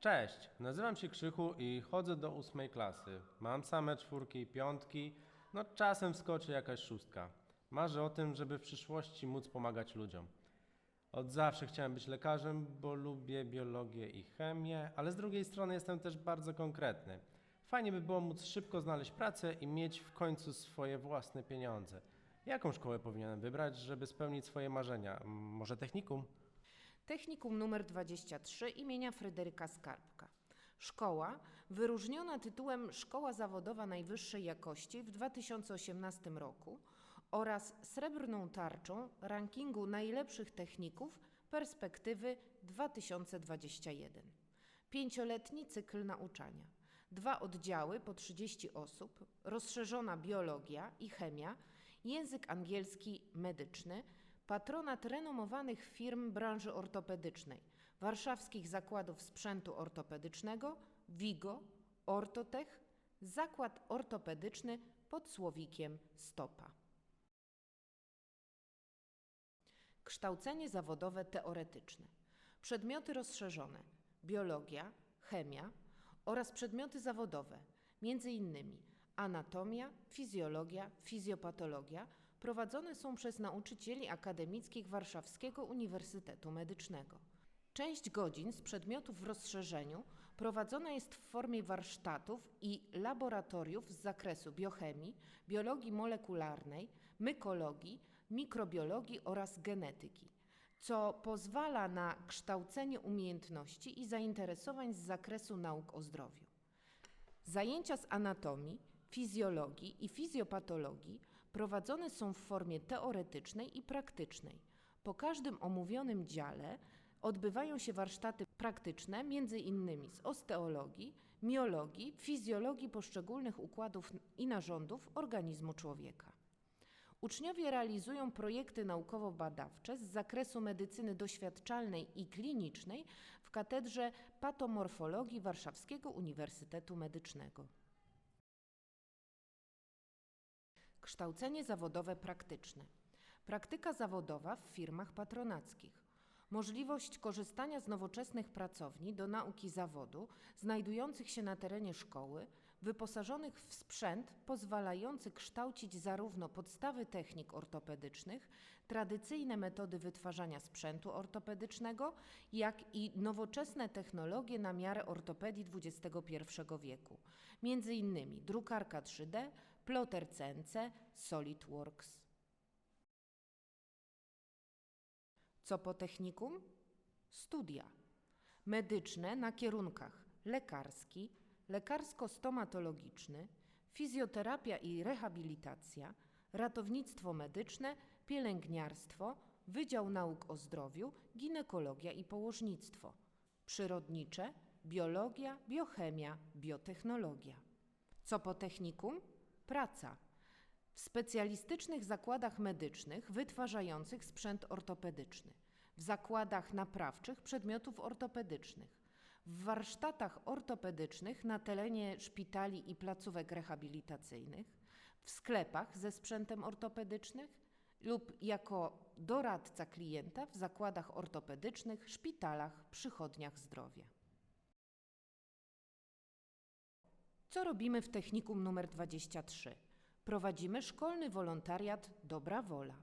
Cześć, nazywam się Krzychu i chodzę do ósmej klasy. Mam same czwórki i piątki, no czasem skoczy jakaś szóstka. Marzę o tym, żeby w przyszłości móc pomagać ludziom. Od zawsze chciałem być lekarzem, bo lubię biologię i chemię, ale z drugiej strony jestem też bardzo konkretny. Fajnie by było móc szybko znaleźć pracę i mieć w końcu swoje własne pieniądze. Jaką szkołę powinienem wybrać, żeby spełnić swoje marzenia? Może technikum? Technikum nr 23 imienia Fryderyka Skarbka. Szkoła wyróżniona tytułem Szkoła Zawodowa Najwyższej Jakości w 2018 roku oraz srebrną tarczą rankingu najlepszych techników perspektywy 2021. Pięcioletni cykl nauczania. Dwa oddziały po 30 osób, rozszerzona biologia i chemia, język angielski medyczny, patronat renomowanych firm branży ortopedycznej, warszawskich zakładów sprzętu ortopedycznego, Vigo, Ortotech, zakład ortopedyczny pod słowikiem Stopa. Kształcenie zawodowe teoretyczne. Przedmioty rozszerzone: biologia, chemia oraz przedmioty zawodowe, m.in. anatomia, fizjologia, fizjopatologia, prowadzone są przez nauczycieli akademickich Warszawskiego Uniwersytetu Medycznego. Część godzin z przedmiotów w rozszerzeniu prowadzona jest w formie warsztatów i laboratoriów z zakresu biochemii, biologii molekularnej, mykologii, mikrobiologii oraz genetyki, co pozwala na kształcenie umiejętności i zainteresowań z zakresu nauk o zdrowiu. Zajęcia z anatomii, fizjologii i fizjopatologii prowadzone są w formie teoretycznej i praktycznej. Po każdym omówionym dziale odbywają się warsztaty praktyczne, m.in. z osteologii, miologii, fizjologii poszczególnych układów i narządów organizmu człowieka. Uczniowie realizują projekty naukowo-badawcze z zakresu medycyny doświadczalnej i klinicznej w katedrze patomorfologii Warszawskiego Uniwersytetu Medycznego. Kształcenie zawodowe praktyczne. Praktyka zawodowa w firmach patronackich. Możliwość korzystania z nowoczesnych pracowni do nauki zawodu znajdujących się na terenie szkoły, wyposażonych w sprzęt pozwalający kształcić zarówno podstawy technik ortopedycznych, tradycyjne metody wytwarzania sprzętu ortopedycznego, jak i nowoczesne technologie na miarę ortopedii XXI wieku, m.in. drukarka 3D, ploter CNC, SolidWorks. Co po technikum? Studia medyczne na kierunkach lekarski, lekarsko-stomatologiczny, fizjoterapia i rehabilitacja, ratownictwo medyczne, pielęgniarstwo, Wydział Nauk o Zdrowiu, ginekologia i położnictwo, przyrodnicze, biologia, biochemia, biotechnologia. Co po technikum? Praca w specjalistycznych zakładach medycznych wytwarzających sprzęt ortopedyczny, w zakładach naprawczych przedmiotów ortopedycznych, w warsztatach ortopedycznych na terenie szpitali i placówek rehabilitacyjnych, w sklepach ze sprzętem ortopedycznym lub jako doradca klienta w zakładach ortopedycznych, szpitalach, przychodniach zdrowia. Co robimy w technikum numer 23? Prowadzimy szkolny wolontariat Dobra Wola.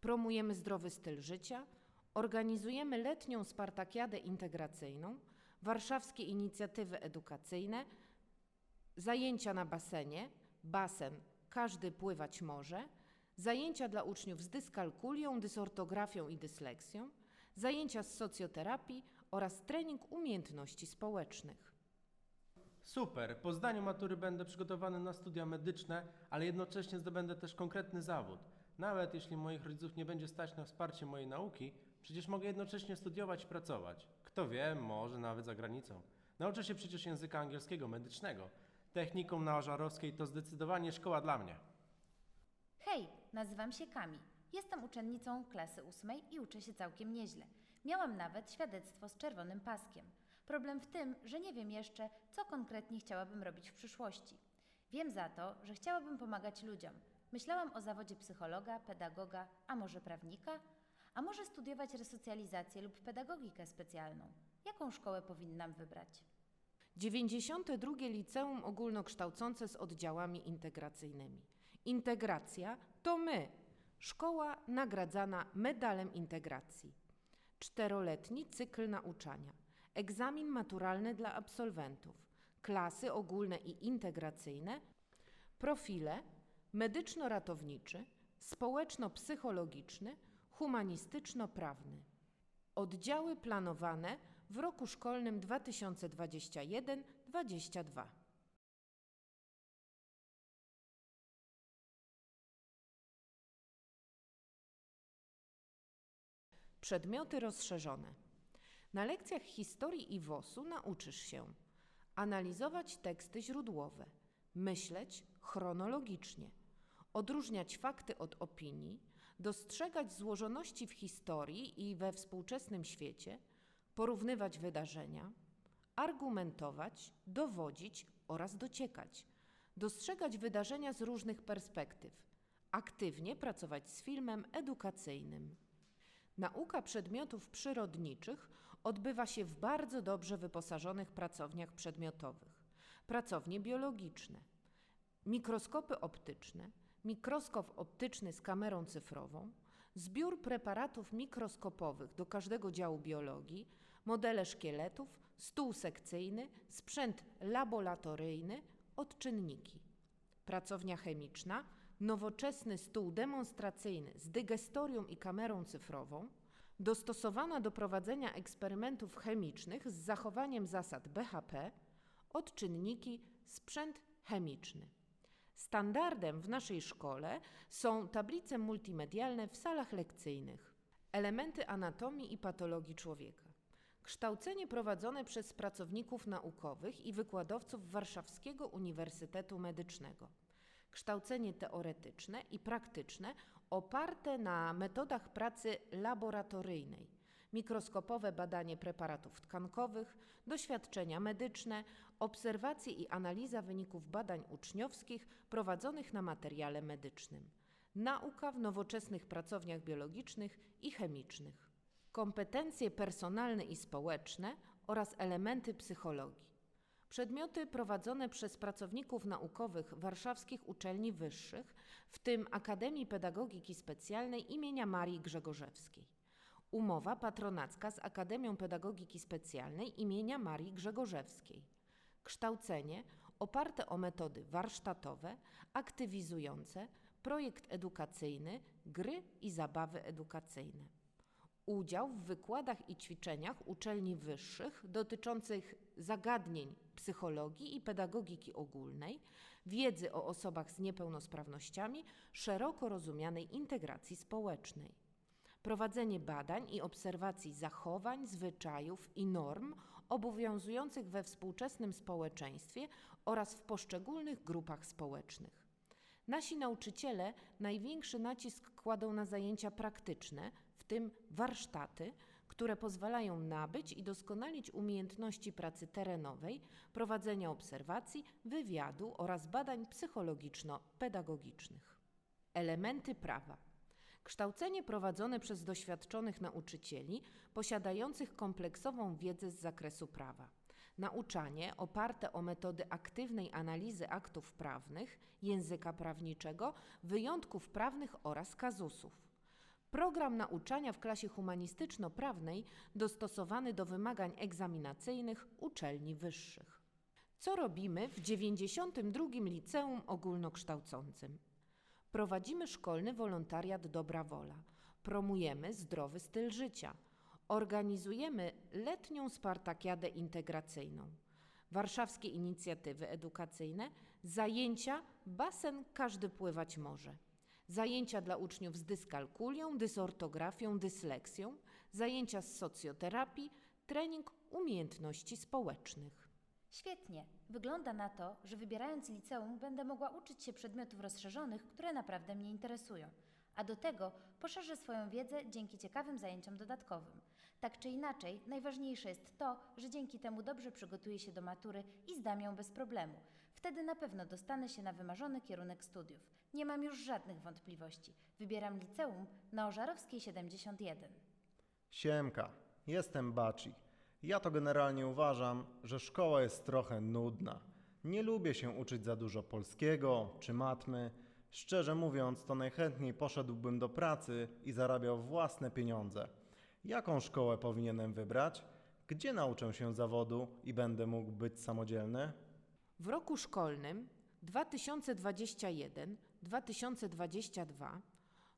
Promujemy zdrowy styl życia, organizujemy letnią Spartakiadę integracyjną, warszawskie inicjatywy edukacyjne, zajęcia na basenie, basen każdy pływać może, zajęcia dla uczniów z dyskalkulią, dysortografią i dysleksją, zajęcia z socjoterapii oraz trening umiejętności społecznych. Super. Po zdaniu matury będę przygotowany na studia medyczne, ale jednocześnie zdobędę też konkretny zawód. Nawet jeśli moich rodziców nie będzie stać na wsparcie mojej nauki, przecież mogę jednocześnie studiować i pracować. Kto wie, może nawet za granicą. Nauczę się przecież języka angielskiego medycznego. Technikum na Ożarowskiej to zdecydowanie szkoła dla mnie. Hej, nazywam się Kami. Jestem uczennicą klasy ósmej i uczę się całkiem nieźle. Miałam nawet świadectwo z czerwonym paskiem. Problem w tym, że nie wiem jeszcze, co konkretnie chciałabym robić w przyszłości. Wiem za to, że chciałabym pomagać ludziom. Myślałam o zawodzie psychologa, pedagoga, a może prawnika? A może studiować resocjalizację lub pedagogikę specjalną? Jaką szkołę powinnam wybrać? 92 Liceum Ogólnokształcące z oddziałami integracyjnymi. Integracja to my. Szkoła nagradzana medalem integracji. Czteroletni cykl nauczania. Egzamin maturalny dla absolwentów. Klasy ogólne i integracyjne. Profile medyczno-ratowniczy, społeczno-psychologiczny, humanistyczno-prawny. Oddziały planowane w roku szkolnym 2021-22. Przedmioty rozszerzone. Na lekcjach historii i WOS-u nauczysz się analizować teksty źródłowe, myśleć chronologicznie, odróżniać fakty od opinii, dostrzegać złożoności w historii i we współczesnym świecie, porównywać wydarzenia, argumentować, dowodzić oraz dociekać, dostrzegać wydarzenia z różnych perspektyw, aktywnie pracować z filmem edukacyjnym. Nauka przedmiotów przyrodniczych odbywa się w bardzo dobrze wyposażonych pracowniach przedmiotowych. Pracownie biologiczne, mikroskopy optyczne, mikroskop optyczny z kamerą cyfrową, zbiór preparatów mikroskopowych do każdego działu biologii, modele szkieletów, stół sekcyjny, sprzęt laboratoryjny, odczynniki. Pracownia chemiczna, nowoczesny stół demonstracyjny z dygestorium i kamerą cyfrową, dostosowana do prowadzenia eksperymentów chemicznych z zachowaniem zasad BHP, odczynniki, sprzęt chemiczny. Standardem w naszej szkole są tablice multimedialne w salach lekcyjnych, elementy anatomii i patologii człowieka. Kształcenie prowadzone przez pracowników naukowych i wykładowców Warszawskiego Uniwersytetu Medycznego. Kształcenie teoretyczne i praktyczne oparte na metodach pracy laboratoryjnej, mikroskopowe badanie preparatów tkankowych, doświadczenia medyczne, obserwacje i analiza wyników badań uczniowskich prowadzonych na materiale medycznym, nauka w nowoczesnych pracowniach biologicznych i chemicznych, kompetencje personalne i społeczne oraz elementy psychologii. Przedmioty prowadzone przez pracowników naukowych warszawskich uczelni wyższych, w tym Akademii Pedagogiki Specjalnej imienia Marii Grzegorzewskiej. Umowa patronacka z Akademią Pedagogiki Specjalnej imienia Marii Grzegorzewskiej. Kształcenie oparte o metody warsztatowe, aktywizujące, projekt edukacyjny, gry i zabawy edukacyjne. Udział w wykładach i ćwiczeniach uczelni wyższych dotyczących zagadnień psychologii i pedagogiki ogólnej, wiedzy o osobach z niepełnosprawnościami, szeroko rozumianej integracji społecznej. Prowadzenie badań i obserwacji zachowań, zwyczajów i norm obowiązujących we współczesnym społeczeństwie oraz w poszczególnych grupach społecznych. Nasi nauczyciele największy nacisk kładą na zajęcia praktyczne, w tym warsztaty, które pozwalają nabyć i doskonalić umiejętności pracy terenowej, prowadzenia obserwacji, wywiadu oraz badań psychologiczno-pedagogicznych. Elementy prawa. Kształcenie prowadzone przez doświadczonych nauczycieli posiadających kompleksową wiedzę z zakresu prawa. Nauczanie oparte o metody aktywnej analizy aktów prawnych, języka prawniczego, wyjątków prawnych oraz kazusów. Program nauczania w klasie humanistyczno-prawnej dostosowany do wymagań egzaminacyjnych uczelni wyższych. Co robimy w 92. Liceum Ogólnokształcącym? Prowadzimy szkolny wolontariat Dobra Wola. Promujemy zdrowy styl życia. Organizujemy letnią Spartakiadę integracyjną. Warszawskie inicjatywy edukacyjne, zajęcia Basen każdy pływać może. Zajęcia dla uczniów z dyskalkulią, dysortografią, dysleksją, zajęcia z socjoterapii, trening umiejętności społecznych. Świetnie. Wygląda na to, że wybierając liceum będę mogła uczyć się przedmiotów rozszerzonych, które naprawdę mnie interesują. A do tego poszerzę swoją wiedzę dzięki ciekawym zajęciom dodatkowym. Tak czy inaczej, najważniejsze jest to, że dzięki temu dobrze przygotuję się do matury i zdam ją bez problemu. Wtedy na pewno dostanę się na wymarzony kierunek studiów. Nie mam już żadnych wątpliwości. Wybieram liceum na Ożarowskiej 71. Siemka, jestem Baci. Ja to generalnie uważam, że szkoła jest trochę nudna. Nie lubię się uczyć za dużo polskiego czy matmy. Szczerze mówiąc, to najchętniej poszedłbym do pracy i zarabiał własne pieniądze. Jaką szkołę powinienem wybrać? Gdzie nauczę się zawodu i będę mógł być samodzielny? W roku szkolnym 2021-2022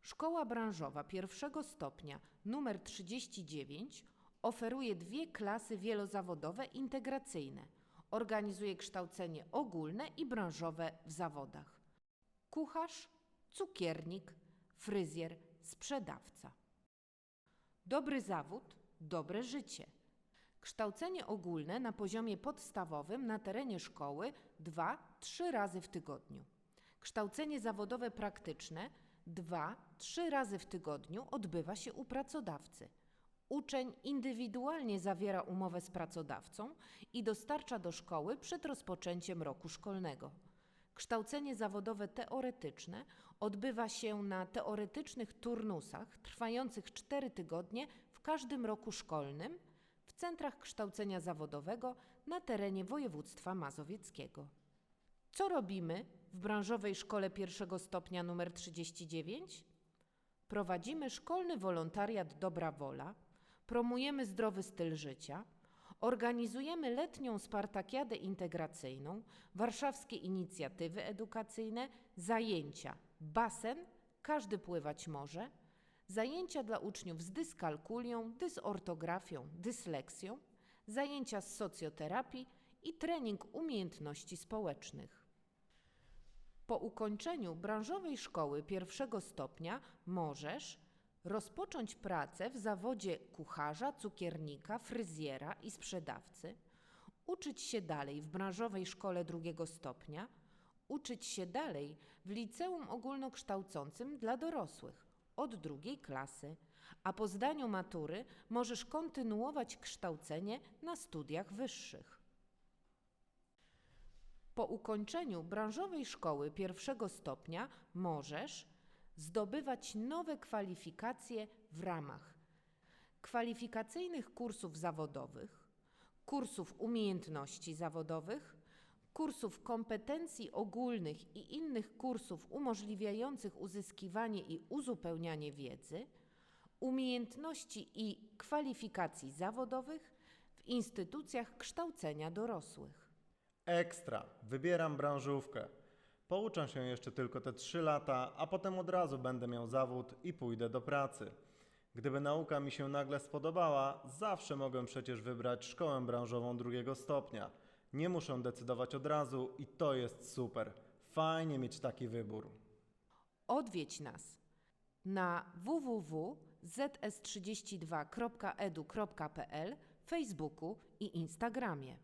Szkoła Branżowa pierwszego stopnia numer 39 oferuje dwie klasy wielozawodowe integracyjne. Organizuje kształcenie ogólne i branżowe w zawodach. Kucharz, cukiernik, fryzjer, sprzedawca. Dobry zawód, dobre życie. Kształcenie ogólne na poziomie podstawowym na terenie szkoły 2-3 razy w tygodniu. Kształcenie zawodowe praktyczne 2-3 razy w tygodniu odbywa się u pracodawcy. Uczeń indywidualnie zawiera umowę z pracodawcą i dostarcza do szkoły przed rozpoczęciem roku szkolnego. Kształcenie zawodowe teoretyczne odbywa się na teoretycznych turnusach trwających 4 tygodnie w każdym roku szkolnym w centrach kształcenia zawodowego na terenie województwa mazowieckiego. Co robimy w branżowej szkole pierwszego stopnia numer 39? Prowadzimy szkolny wolontariat Dobra Wola, promujemy zdrowy styl życia, organizujemy letnią Spartakiadę integracyjną, warszawskie inicjatywy edukacyjne, zajęcia, basen, każdy pływać może, zajęcia dla uczniów z dyskalkulią, dysortografią, dysleksją, zajęcia z socjoterapii i trening umiejętności społecznych. Po ukończeniu branżowej szkoły pierwszego stopnia możesz rozpocząć pracę w zawodzie kucharza, cukiernika, fryzjera i sprzedawcy, uczyć się dalej w branżowej szkole drugiego stopnia, uczyć się dalej w liceum ogólnokształcącym dla dorosłych od drugiej klasy, a po zdaniu matury możesz kontynuować kształcenie na studiach wyższych. Po ukończeniu branżowej szkoły pierwszego stopnia możesz zdobywać nowe kwalifikacje w ramach kwalifikacyjnych kursów zawodowych, kursów umiejętności zawodowych, kursów kompetencji ogólnych i innych kursów umożliwiających uzyskiwanie i uzupełnianie wiedzy, umiejętności i kwalifikacji zawodowych w instytucjach kształcenia dorosłych. Ekstra, wybieram branżówkę. Pouczę się jeszcze tylko te 3 lata, a potem od razu będę miał zawód i pójdę do pracy. Gdyby nauka mi się nagle spodobała, zawsze mogę przecież wybrać szkołę branżową drugiego stopnia. Nie muszę decydować od razu i to jest super. Fajnie mieć taki wybór. Odwiedź nas na www.zs32.edu.pl, Facebooku i Instagramie.